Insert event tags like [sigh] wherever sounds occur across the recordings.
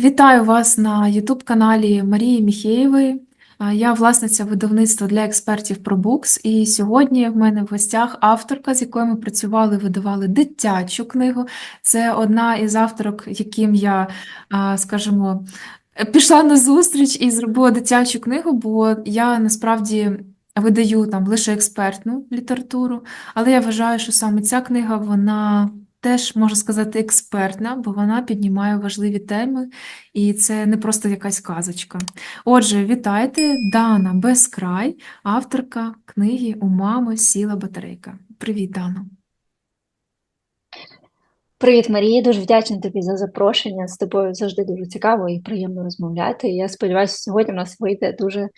Вітаю вас на YouTube-каналі Марії Міхеєвої. Я власниця видавництва для експертів про букс, і сьогодні в мене в гостях авторка, з якою ми працювали, видавали дитячу книгу. Це одна із авторок, яким я, скажімо, пішла на зустріч і зробила дитячу книгу, бо я насправді видаю там лише експертну літературу, але я вважаю, що саме ця книга, вона теж, можна сказати, експертна, бо вона піднімає важливі теми, і це не просто якась казочка. Отже, вітайте, Дана Безкрай, авторка книги У мами сіла батарейка. Привіт, Дано. Привіт, Марія. Дуже вдячна тобі за запрошення. З тобою завжди дуже цікаво і приємно розмовляти. Я сподіваюся, сьогодні у нас вийде дуже е,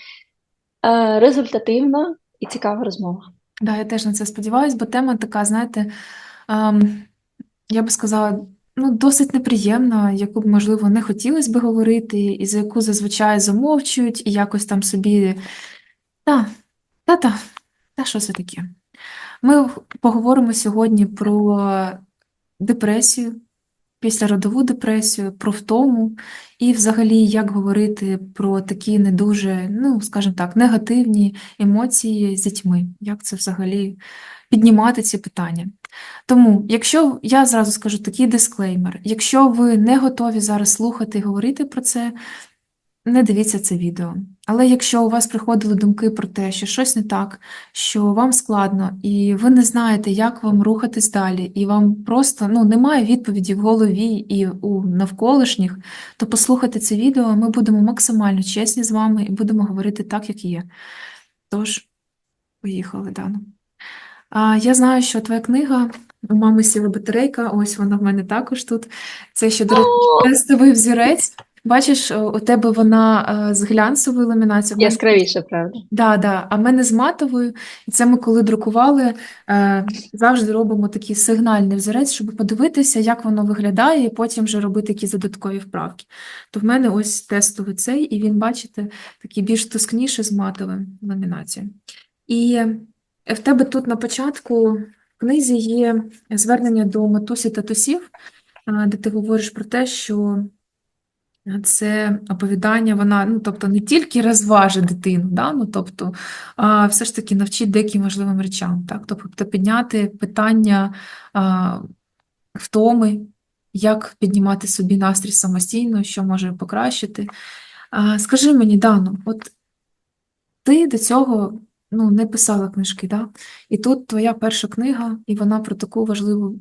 результативна і цікава розмова. Да, я теж на це сподіваюся, бо тема така, знаєте, ем, я би сказала, ну, досить неприємна, яку б, можливо, не хотілося би говорити, і за яку зазвичай замовчують, і якось там собі. Та, та, та, та що це таке? Ми поговоримо сьогодні про депресію, післяродову депресію, про втому, і взагалі, як говорити про такі не дуже, ну, скажімо так, негативні емоції з дітьми, як це взагалі піднімати ці питання. Тому, якщо я зразу скажу такий дисклеймер, якщо ви не готові зараз слухати і говорити про це, не дивіться це відео. Але якщо у вас приходили думки про те, що щось не так, що вам складно, і ви не знаєте, як вам рухатись далі, і вам просто ну, немає відповіді в голові і у навколишніх, то послухайте це відео, ми будемо максимально чесні з вами і будемо говорити так, як є. Тож, поїхали, Дано. А, я знаю, що твоя книга у мами сіла батарейка, ось вона в мене також тут. Це ще, до тестовий взірець. Бачиш, у тебе вона е, з глянцевою ламінацією, Яскравіше, правда? Да, да. А в мене з матовою. І це ми коли друкували, е, завжди робимо такий сигнальний взірець, щоб подивитися, як воно виглядає, і потім вже робити якісь додаткові вправки. То в мене ось тестовий цей, і він, бачите, такий більш тускніший з матовим ламінацією. І в тебе тут на початку в книзі є звернення до матусі та татусів, е, де ти говориш про те, що це оповідання, вона, ну, тобто, не тільки розважить дитину, да, ну, тобто, а все ж таки навчить деяким важливим речам, так? Тобто підняти питання а, втоми, як піднімати собі настрій самостійно, що може покращити. А, скажи мені, Дано, от ти до цього ну, не писала книжки, да? І тут твоя перша книга, і вона про таку важливу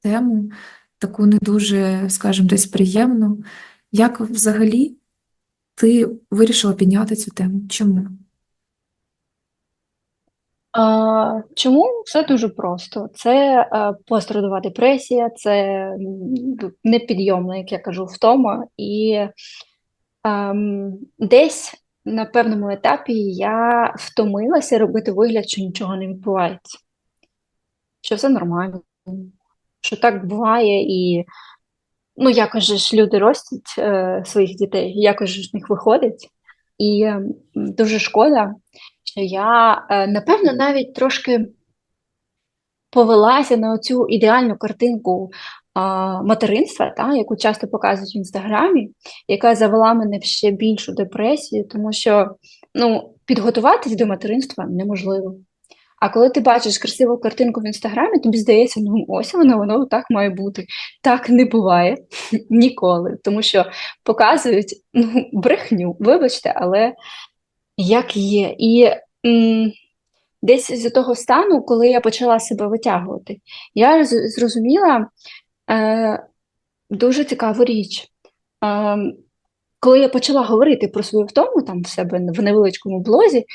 тему, таку не дуже, скажімо, десь приємну. Як взагалі ти вирішила підняти цю тему? Чому? А, чому? Все дуже просто. Це е, пострадова депресія, це непідйомна, як я кажу, втома. І ем, десь на певному етапі я втомилася робити вигляд, що нічого не відбувається, що все нормально, що так буває, і ну, якось ж люди ростять е, своїх дітей, якось ж в них виходить. І е, дуже шкода, що я, е, напевно, навіть трошки повелася на цю ідеальну картинку материнства, та, яку часто показують в інстаграмі, яка завела мене в ще більшу депресію, тому що ну, підготуватись до материнства неможливо. А коли ти бачиш красиву картинку в інстаграмі, тобі здається, ну ось воно, воно так має бути. Так не буває [laughs] ніколи, тому що показують ну, брехню, вибачте, але як є. І м, десь з того стану, коли я почала себе витягувати, я зрозуміла е, дуже цікаву річ. Е, коли я почала говорити про свою втому там в себе в невеличкому блозі,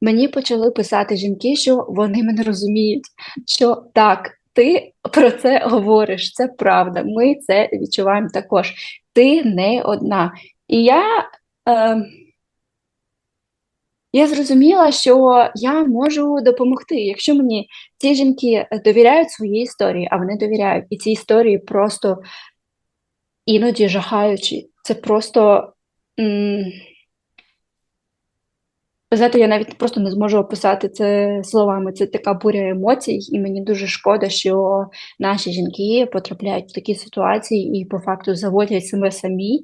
Мені почали писати жінки, що вони мене розуміють, що так, ти про це говориш, це правда, ми це відчуваємо також. Ти не одна. І я, е, я зрозуміла, що я можу допомогти. Якщо мені ці жінки довіряють своїй історії, а вони довіряють, і ці історії просто іноді жахаючі. Це просто. знаєте, я навіть просто не зможу описати це словами. Це така буря емоцій, і мені дуже шкода, що наші жінки потрапляють в такі ситуації і по факту заводять себе самі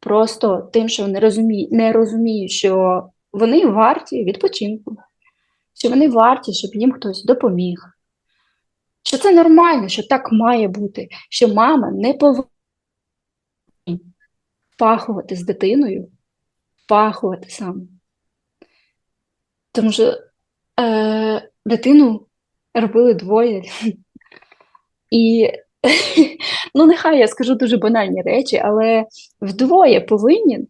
просто тим, що вони розуміють, не розуміють, що вони варті відпочинку, що вони варті, щоб їм хтось допоміг. Що це нормально, що так має бути, що мама не повинна пахувати з дитиною, пахувати саме. Тому що е, дитину робили двоє. І [laughs] ну, нехай я скажу дуже банальні речі, але вдвоє повинні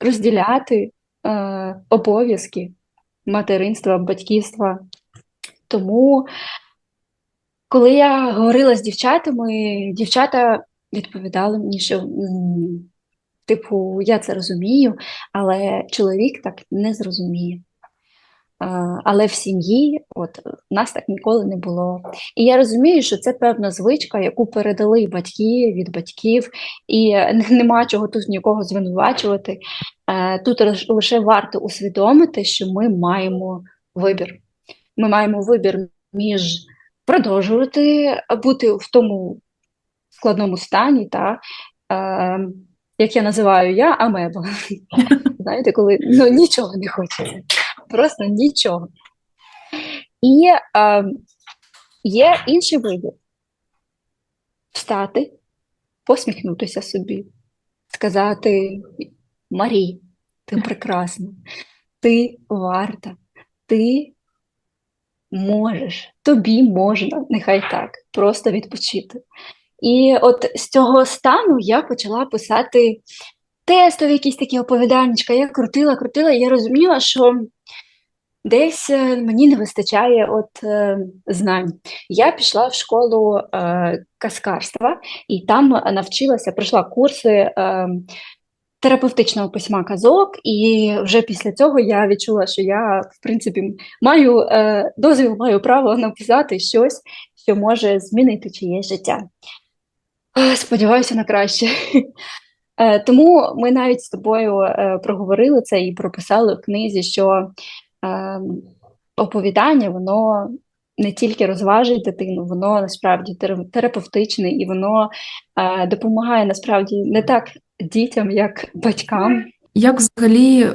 розділяти е, обов'язки материнства, батьківства. Тому, коли я говорила з дівчатами, дівчата відповідали мені, що типу, я це розумію, але чоловік так не зрозуміє. Але в сім'ї от нас так ніколи не було. І я розумію, що це певна звичка, яку передали батьки від батьків, і е, [laughs] нема чого тут нікого звинувачувати. Е, Тут лише варто усвідомити, що ми маємо вибір. Ми маємо вибір між продовжувати бути в тому складному стані, та, е, як я називаю я, амеба. [laughs] Знаєте, коли ну, нічого не хочеться, просто нічого. І е, є інший вибір: встати, посміхнутися собі, сказати: Марій, ти прекрасна, ти варта, ти можеш, тобі можна, нехай так, просто відпочити. І от з цього стану я почала писати тестові якісь такі оповіданнячка. Я крутила, крутила, і я розуміла, що десь е, мені не вистачає от е, знань. Я пішла в школу е, каскарства і там навчилася, пройшла курси. Е, Терапевтичного письма казок, і вже після цього я відчула, що я, в принципі, маю е, дозвіл, маю право написати щось, що може змінити чиєсь життя. Сподіваюся на краще. Е, Тому ми навіть з тобою е, проговорили це і прописали в книзі, що е, оповідання, воно не тільки розважить дитину, воно насправді терапевтичне і воно допомагає насправді не так дітям, як батькам. Як взагалі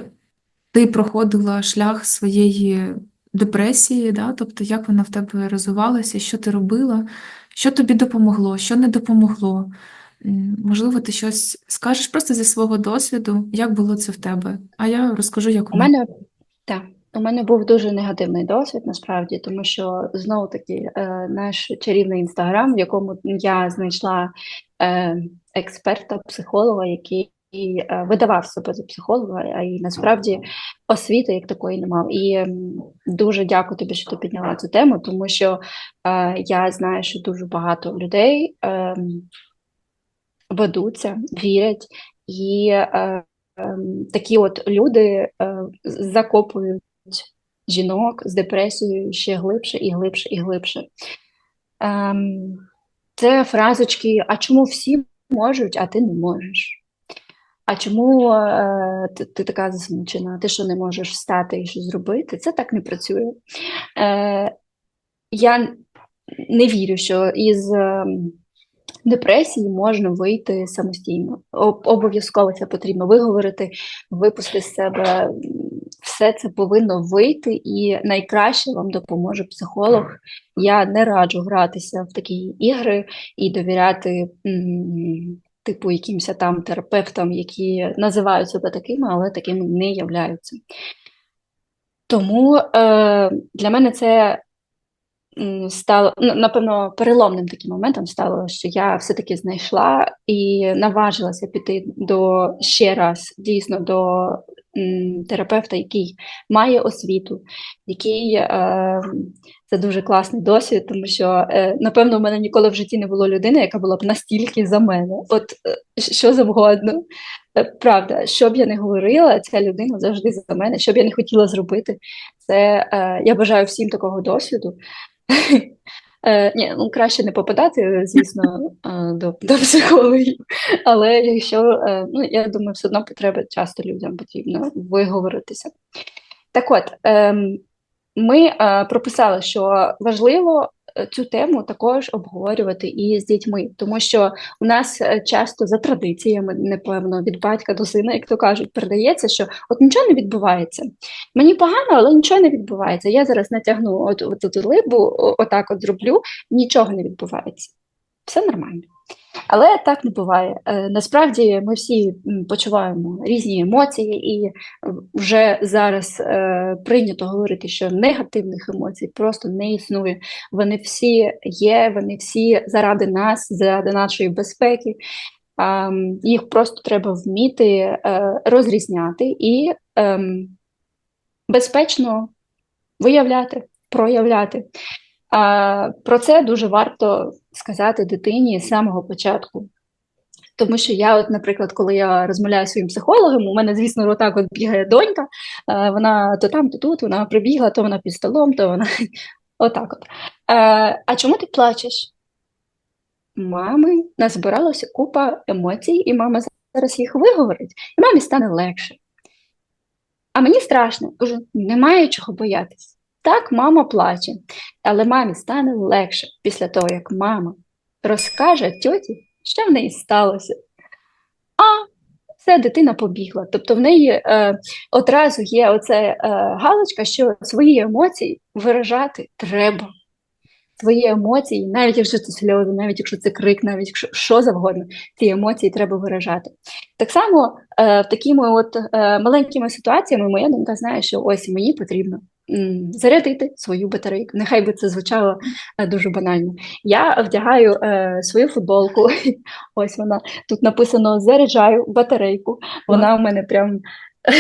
ти проходила шлях своєї депресії, да? Тобто, як вона в тебе розвивалася, що ти робила, що тобі допомогло, що не допомогло? М, Можливо, ти щось скажеш просто зі свого досвіду, як було це в тебе, а я розкажу, як у мене. так, у мене був дуже негативний досвід, насправді, тому що знову таки е, наш чарівний інстаграм, в якому я знайшла е, експерта, психолога, який е, видавав себе за психолога, а і насправді освіти як такої не мав. І дуже дякую тобі, що ти підняла цю тему, тому що е, я знаю, що дуже багато людей е, ведуться, вірять, і е, ем, такі от люди е, закопують жінок з депресією ще глибше і глибше і глибше. Ем, це фразочки: а чому всі можуть, а ти не можеш? А чому е, ти, ти така засмучена? Ти що не можеш встати і щось зробити? Це так не працює. Е, я не вірю, що із ем, депресії можна вийти самостійно. Обов'язково це потрібно виговорити, випустити з себе. Все це повинно вийти, і найкраще вам допоможе психолог. Я не раджу гратися в такі ігри і довіряти, типу, якимось там терапевтам, які називають себе такими, але такими не являються. Тому е, для мене це стало ну, напевно переломним таким моментом стало, що я все-таки знайшла і наважилася піти до ще раз дійсно до терапевта, який має освіту, який е, це дуже класний досвід, тому що е, напевно в мене ніколи в житті не було людини, яка була б настільки за мене. От е, що завгодно. Е, Правда, що б я не говорила, ця людина завжди за мене. Що б я не хотіла зробити, це е, я бажаю всім такого досвіду. Е, ні, ну краще не попадати, звісно, е, до, до психологів. Але якщо, е, ну я думаю, все одно потреба часто людям потрібно виговоритися. Так от, ем, ми прописали, що важливо цю тему також обговорювати і з дітьми, тому що у нас е, часто за традиціями, напевно, від батька до сина, як то кажуть, передається, що от нічого не відбувається. Мені погано, але нічого не відбувається. Я зараз натягну от, от, от либу, отак от зроблю, нічого не відбувається. Все нормально. Але так не буває. Е, Насправді ми всі почуваємо різні емоції, і е, вже зараз е, прийнято говорити, що негативних емоцій просто не існує. Вони всі є, вони всі заради нас, заради нашої безпеки. Їх просто треба вміти розрізняти і ем, безпечно виявляти, проявляти. Про це дуже варто сказати дитині з самого початку. Тому що я, от, наприклад, коли я розмовляю зі своїм психологом, у мене, звісно, отак от бігає донька, е, вона то там, то тут, вона прибігла, то вона під столом, то вона [laughs] отак от. Е, А чому ти плачеш? Мами назбиралося купа емоцій, і мама зараз їх виговорить, і мамі стане легше. А мені страшно, кажу, немає чого боятися. Так, мама плаче, але мамі стане легше після того, як мама розкаже тьоті, що в неї сталося. А все, дитина побігла. Тобто в неї е, одразу є оце е, галочка, що свої емоції виражати треба. Свої емоції, навіть якщо це сльози, навіть якщо це крик, навіть якщо що завгодно, ці емоції треба виражати. Так само е, в такими от е, маленькими ситуаціями моя донька знає, що ось мені потрібно зарядити свою батарейку. Нехай би це звучало е, дуже банально. Я вдягаю е, свою футболку. [laughs] Ось вона тут написано Заряджаю батарейку. Вона у мене прям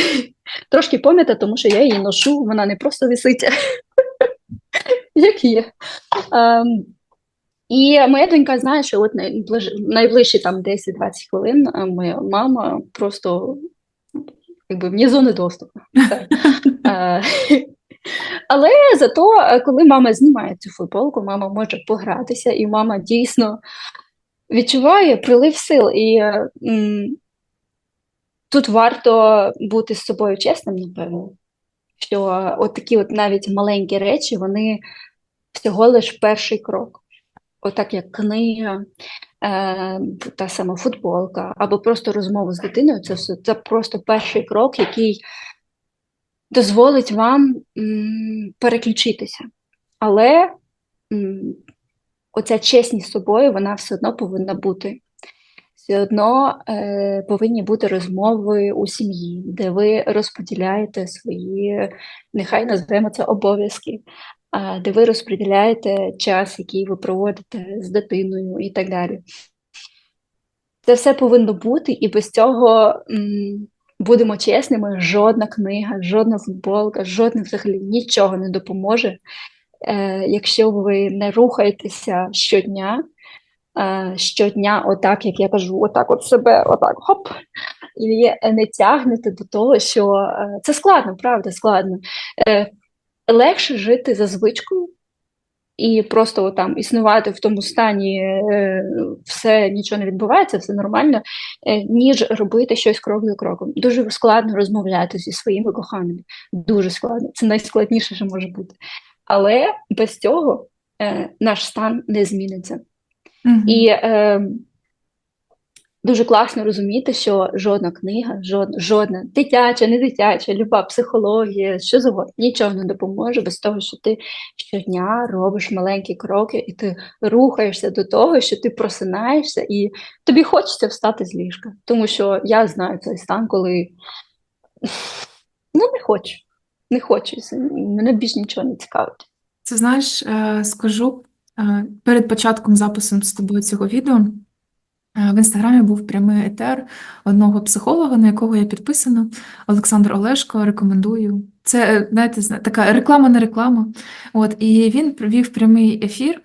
[laughs] трошки пом'ята, тому що я її ношу, вона не просто висить, [laughs] як є. Ем, і моя донька знає, що от найближ... найближчі там 10-20 хвилин е, моя мама просто якби вне зони доступу. Е, Але зато, е, коли мама знімає цю футболку, мама може погратися, і мама дійсно відчуває прилив сил. І е, м, тут варто бути з собою чесним, напевно, що от такі от навіть маленькі речі, вони всього лиш перший крок. Отак як книга, е, та сама футболка, або просто розмова з дитиною, це це просто перший крок, який дозволить вам переключитися. Але м, оця чесність з собою, вона все одно повинна бути. Все одно е, повинні бути розмови у сім'ї, де ви розподіляєте свої, нехай назвемо це обов'язки, а, де ви розподіляєте час, який ви проводите з дитиною і так далі. Це все повинно бути, і без цього будемо чесними, жодна книга, жодна футболка, жодне взагалі нічого не допоможе, е, якщо ви не рухаєтеся щодня, е, щодня, отак, як я кажу, отак от себе, отак хоп, і не тягнете до того, що е, це складно, правда, складно. Е, легше жити за звичкою і просто там існувати в тому стані, е, все нічого не відбувається, все нормально, е, ніж робити щось крок за кроком. Дуже складно розмовляти зі своїми коханими. Дуже складно. Це найскладніше, що може бути. Але без цього е, наш стан не зміниться. Мгм. І е, дуже класно розуміти, що жодна книга, жодна, жодна дитяча, не дитяча, люба психологія, що завгодно, нічого не допоможе без того, що ти щодня робиш маленькі кроки, і ти рухаєшся до того, що ти просинаєшся, і тобі хочеться встати з ліжка. Тому що я знаю цей стан, коли ну не хочу, не хочу, мене більш нічого не цікавить. Це знаєш, е, скажу е, перед початком запису з тобою цього відео. Е, В інстаграмі був прямий етер одного психолога, на якого я підписана. Олександр Олешко, рекомендую. Це, е, знаєте, зна- така реклама не реклама. От, і він провів прямий ефір,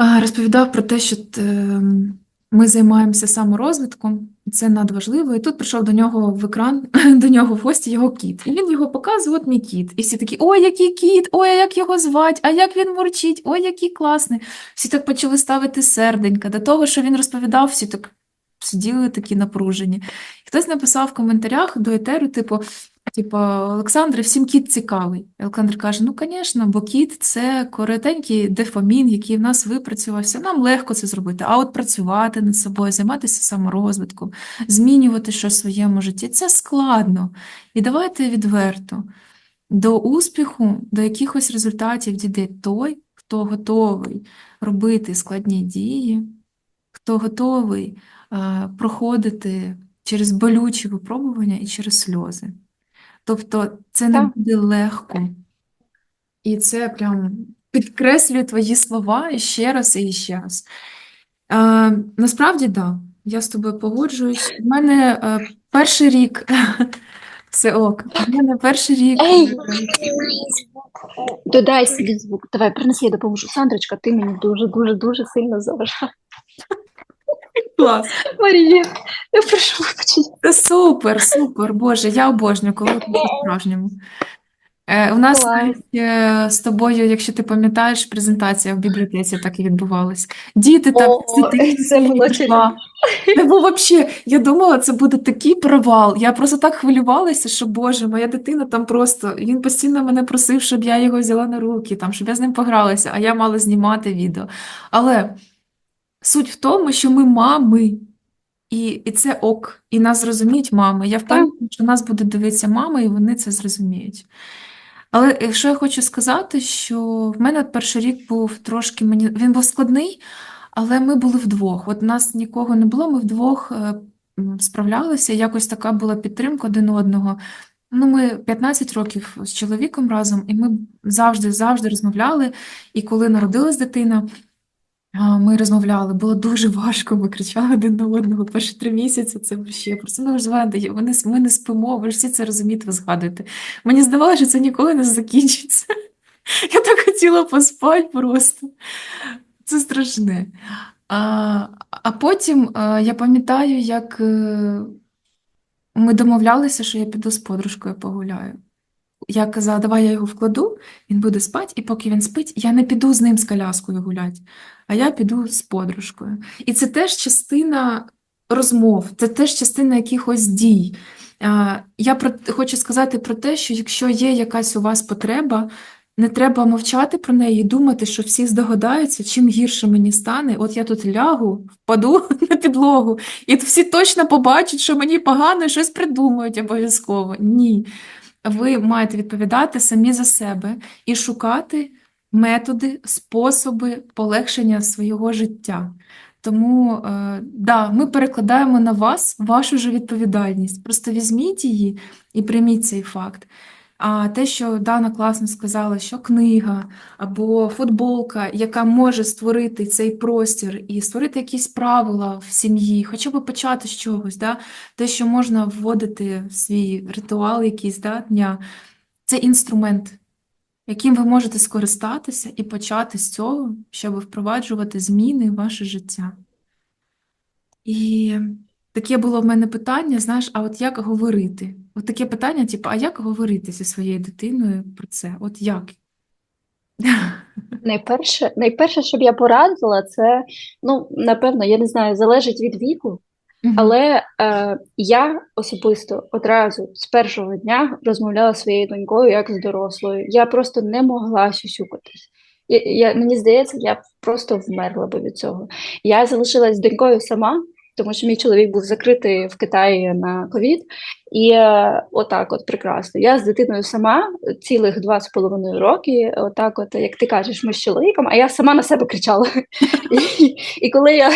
е, розповідав про те, що ем, ми займаємося саморозвитком, це надважливо. І тут прийшов до нього в екран, [laughs] до нього в гості його кіт. І він його показує, от мій кіт. І всі такі, ой, який кіт, ой, як його звати, а як він мурчить, ой, який класний. Всі так почали ставити серденька. До того, що він розповідав, всі так сиділи такі напружені. І хтось написав в коментарях до етеру, типу, Типу, Олександр, всім кіт цікавий. Олександр каже: ну, звісно, бо кіт це коротенький дефамін, який в нас випрацювався. Нам легко це зробити. А от працювати над собою, займатися саморозвитком, змінювати щось в своєму житті це складно. І давайте відверто. До успіху, до якихось результатів дійде той, хто готовий робити складні дії, хто готовий проходити через болючі випробування і через сльози. Тобто це не буде легко. І це прям підкреслює твої слова і ще раз, і ще раз. Е, насправді, так, да, я з тобою погоджуюсь. У мене е, перший рік [laughs] це ок. У мене перший рік. Ей! Додай собі звук. Давай, принеси, я допоможу. Сандрочка, ти мені дуже, дуже, дуже сильно заважаєш. Клас. Марія, я прошу вибачення. Супер, супер. Боже, я обожнюю, коли ти по-справжньому. Е, у нас Клас. навіть, е, з тобою, якщо ти пам'ятаєш, презентація в бібліотеці так і відбувалась. Діти так О, з дитиною це було пішла. Це був вообще, я думала, це буде такий провал. Я просто так хвилювалася, що Боже, моя дитина там просто. Він постійно мене просив, щоб я його взяла на руки, там, щоб я з ним погралася, а я мала знімати відео. Але суть в тому, що ми мами. І, і це ок, і нас зрозуміють мами. Я впевнена, що нас буде дивитися мами, і вони це зрозуміють. Але якщо я хочу сказати, що в мене перший рік був трошки мені він був складний, але ми були вдвох. От нас нікого не було, ми вдвох е, справлялися. Якось така була підтримка один одного. Ну, ми 15 років з чоловіком разом, і ми завжди завжди розмовляли. І коли народилась дитина, Ми розмовляли, було дуже важко, ми кричали один на одного перші три місяці. Це ще просто ну ж ми не, ми не спимо, ви ж всі це розумієте, ви згадуєте. Мені здавалося, що це ніколи не закінчиться. [laughs] Я так хотіла поспати просто. Це страшне. А, а потім я пам'ятаю, як е, ми домовлялися, що я піду з подружкою погуляю. Я казала, давай я його вкладу, він буде спати, і поки він спить, я не піду з ним з коляскою гуляти, а я піду з подружкою. І це теж частина розмов, це теж частина якихось дій. Я про, хочу сказати про те, що якщо є якась у вас потреба, не треба мовчати про неї і думати, що всі здогадаються, чим гірше мені стане. От я тут лягу, впаду [laughs] на підлогу, і всі точно побачать, що мені погано і щось придумають обов'язково. Ні. Ви маєте відповідати самі за себе і шукати методи, способи полегшення свого життя. Тому, е, да, ми перекладаємо на вас вашу ж відповідальність. Просто візьміть її і прийміть цей факт. А те, що Дана класно сказала, що книга або футболка, яка може створити цей простір і створити якісь правила в сім'ї, хоча б почати з чогось, да? те, що можна вводити в свій ритуал якийсь да, дня, це інструмент, яким ви можете скористатися і почати з цього, щоб впроваджувати зміни в ваше життя. І таке було в мене питання, знаєш, а от як говорити? От таке питання, типу, а як говорити зі своєю дитиною про це? От як? Найперше, найперше, що б я порадила, це, ну, напевно, я не знаю, залежить від віку, Але е, я особисто одразу з першого дня розмовляла з своєю донькою як з дорослою. Я просто не могла сюсюкатись. Я, я, мені здається, я просто вмерла би від цього. Я залишилась з донькою сама, тому що мій чоловік був закритий в Китаї на ковід. І е, отак, от прекрасно. Я з дитиною сама цілих два з половиною роки, отак, от, як ти кажеш, ми з чоловіком, а я сама на себе кричала. І, коли я,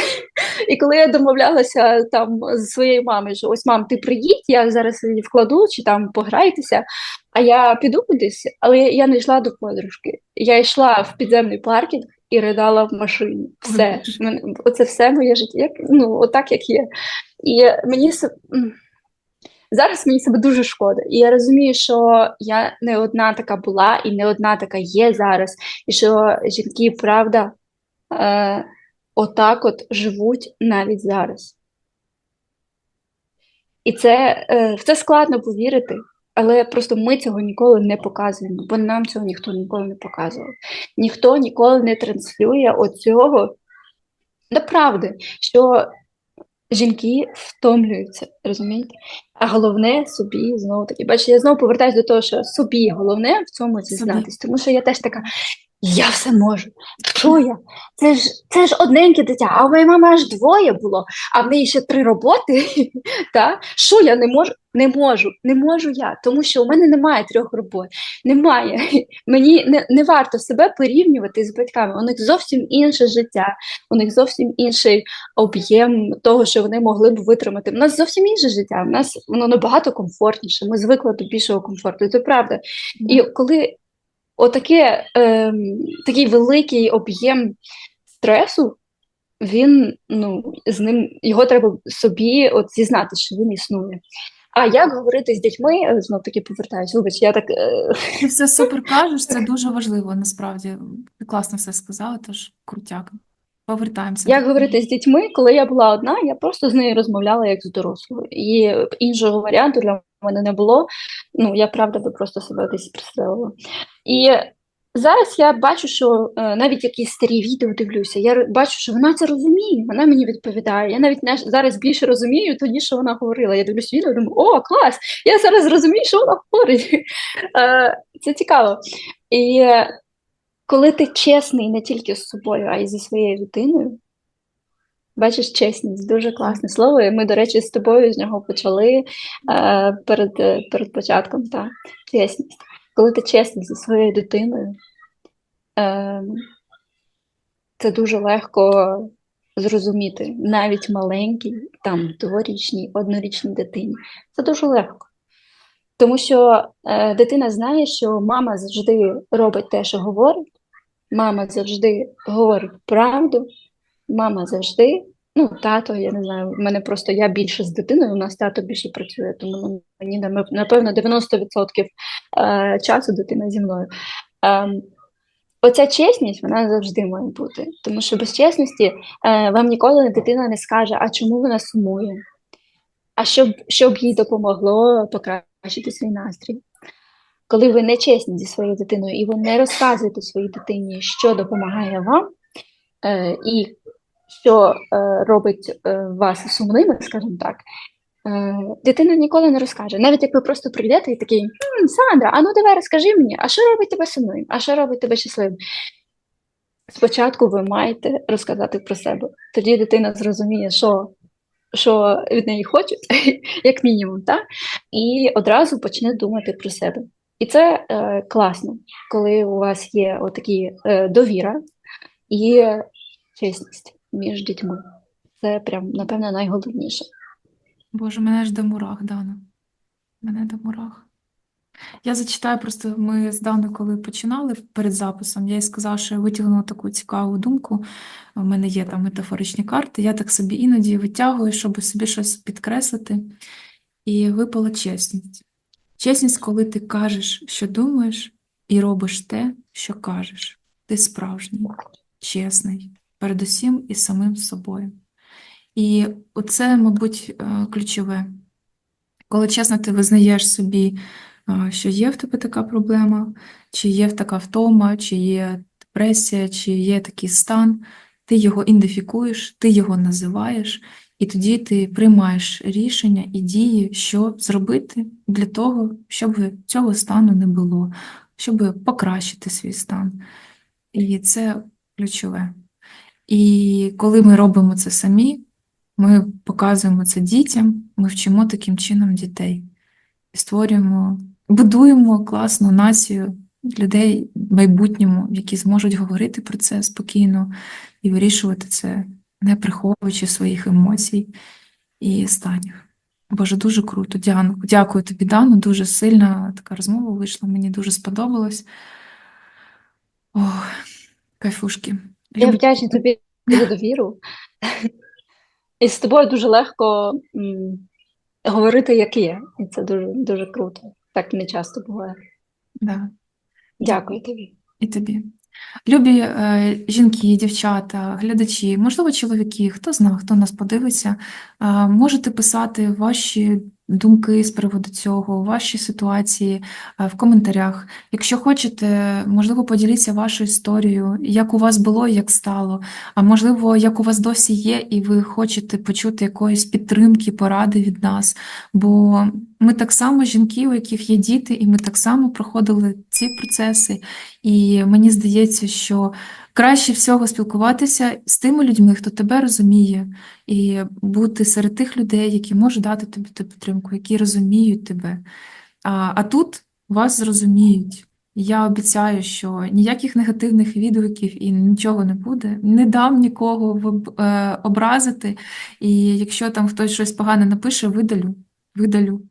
і коли я домовлялася там з своєю мамою, що ось мам, ти приїдь, я зараз її вкладу, чи там пограйтеся, а я піду кудись, але я не йшла до подружки. Я йшла в підземний паркінг і ридала в машині. Все. Оце все моє життя. Як, ну, отак, як є. І мені зараз мені себе дуже шкода. І я розумію, що я не одна така була і не одна така є зараз. І що жінки, правда, е, отак от живуть навіть зараз. І це, е, в це складно повірити, але просто ми цього ніколи не показуємо, бо нам цього ніхто ніколи не показував. Ніхто ніколи не транслює оцього правди, що жінки втомлюються, розумієте? А головне собі знову таки. Бачите, я знову повертаюся до того, що собі головне в цьому зізнатись, тому що я теж така. Я все можу. Що я? Це ж це ж одненьке дитя, а у моєї мами аж двоє було, а в неї ще три роботи. [laughs] Та? Що я не можу? Не можу, не можу я, тому що у мене немає трьох робот. Немає. [laughs] Мені не, не варто себе порівнювати з батьками. У них зовсім інше життя, у них зовсім інший об'єм того, що вони могли б витримати. У нас зовсім інше життя. У нас воно набагато комфортніше. Ми звикли до більшого комфорту. Це правда. І коли отаке, ем, такий великий об'єм стресу, він, ну, з ним його треба собі от зізнати, що він існує. А як говорити з дітьми, знов таки повертаюсь, вибач, я так. е, Ти все супер кажеш, це [laughs] дуже важливо, насправді. Ти класно все сказала, тож крутяк. Повертаємося Як говорити з дітьми, коли я була одна, я просто з нею розмовляла як з дорослою. І іншого варіанту для мене не було. Ну, я правда би просто себе десь пристрелила. І зараз я бачу, що е, навіть якісь старі відео дивлюся, я бачу, що вона це розуміє, вона мені відповідає. Я навіть не- зараз більше розумію тоді, що вона говорила. Я дивлюсь відео, думаю, о, клас! Я зараз розумію, що вона говорить. [laughs] Е, Це цікаво. І коли ти чесний не тільки з собою, а й зі своєю дитиною, бачиш, чесність дуже класне слово. І ми, до речі, з тобою з нього почали е, перед, е, перед початком. Та, чесність. Коли ти чесний зі своєю дитиною, е, це дуже легко зрозуміти навіть маленькій, там дворічній, однорічній дитині. Це дуже легко. Тому що е, дитина знає, що мама завжди робить те, що говорить, мама завжди говорить правду, мама завжди, ну, тато, я не знаю, в мене просто я більше з дитиною, у нас тато більше працює, тому мені напевно 90% е, часу дитина зі мною. Ем, Оця чесність, вона завжди має бути. Тому що без чесності е, вам ніколи дитина не скаже, а чому вона сумує, а щоб, щоб їй допомогло покращити свій настрій. Коли ви не чесні зі своєю дитиною і ви не розказуєте своїй дитині, що допомагає вам, е, і що е, робить е, вас сумними, скажімо так, е, дитина ніколи не розкаже. Навіть як ви просто прийдете і такий, «М, Сандра, а ну давай розкажи мені, а що робить тебе сумним, а що робить тебе щасливим? Спочатку ви маєте розказати про себе. Тоді дитина зрозуміє, що, що від неї хочуть, [laughs] як мінімум, так? і одразу почне думати про себе. І це е, класно, коли у вас є отакі е, довіра і чесність між дітьми. Це прям, напевно, найголовніше. Боже, мене ж до мурах, Дана. Мене до мурах. Я зачитаю просто, ми з Даною, коли починали перед записом, я їй сказала, що я витягнула таку цікаву думку. У мене є там метафоричні карти. Я так собі іноді витягую, щоб собі щось підкреслити. І випала чесність. Чесність, коли ти кажеш, що думаєш, і робиш те, що кажеш. Ти справжній, чесний, передусім і самим собою. І оце, мабуть, е, ключове. Коли чесно ти визнаєш собі, що є в тебе така проблема, чи є така втома, чи є депресія, чи є такий стан, ти його ідентифікуєш, ти його називаєш, і тоді ти приймаєш рішення і дії, що зробити для того, щоб цього стану не було, щоб покращити свій стан. І це ключове. І коли ми робимо це самі, ми показуємо це дітям, ми вчимо таким чином дітей створюємо, будуємо класну націю людей в майбутньому, які зможуть говорити про це спокійно і вирішувати це, не приховуючи своїх емоцій і станів. Боже, дуже круто. Дяну. Дякую тобі, Дану. Дуже сильна така розмова вийшла. Мені дуже сподобалось. Ох, кайфушки. Я Люблю. вдячна тобі за довіру. І з тобою дуже легко говорити, як є. І це дуже, дуже круто. Так не часто буває. Да. Дякую тобі. І тобі. Любі е, жінки, дівчата, глядачі, можливо, чоловіки, хто знає, хто нас подивиться, е, можете писати ваші думки з приводу цього, ваші ситуації е, в коментарях. Якщо хочете, можливо, поділіться вашою історією, як у вас було і як стало. А можливо, як у вас досі є, і ви хочете почути якоїсь підтримки, поради від нас. Бо ми так само жінки, у яких є діти, і ми так само проходили ці процеси. І мені здається, що краще всього спілкуватися з тими людьми, хто тебе розуміє, і бути серед тих людей, які можуть дати тобі ту підтримку, які розуміють тебе. А, а тут вас зрозуміють. Я обіцяю, що ніяких негативних відгуків і нічого не буде. Не дам нікого в- е, образити. І якщо там хтось щось погане напише, видалю. Видалю.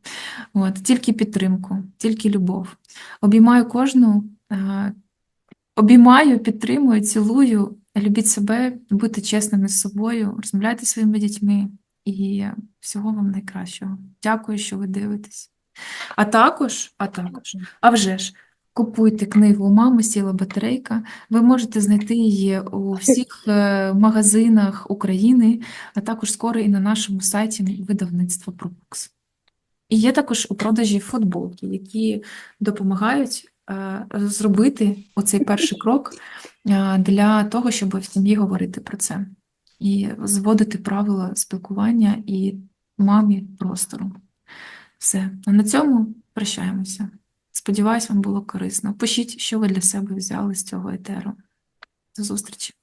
От, тільки підтримку, тільки любов. Обіймаю кожну, обіймаю, підтримую, цілую. Любіть себе, будьте чесними з собою, розмовляйте своїми дітьми і всього вам найкращого. Дякую, що ви дивитесь. А також, а також, а вже ж, купуйте книгу у мами Сіла батарейка. Ви можете знайти її у всіх е, магазинах України, а також скоро і на нашому сайті видавництва ProBooks. І є також у продажі футболки, які допомагають е, зробити оцей перший крок е, для того, щоб в сім'ї говорити про це і зводити правила спілкування і мамі простору. Все. А на цьому прощаємося. Сподіваюсь, вам було корисно. Пишіть, що ви для себе взяли з цього етеру. До зустрічі!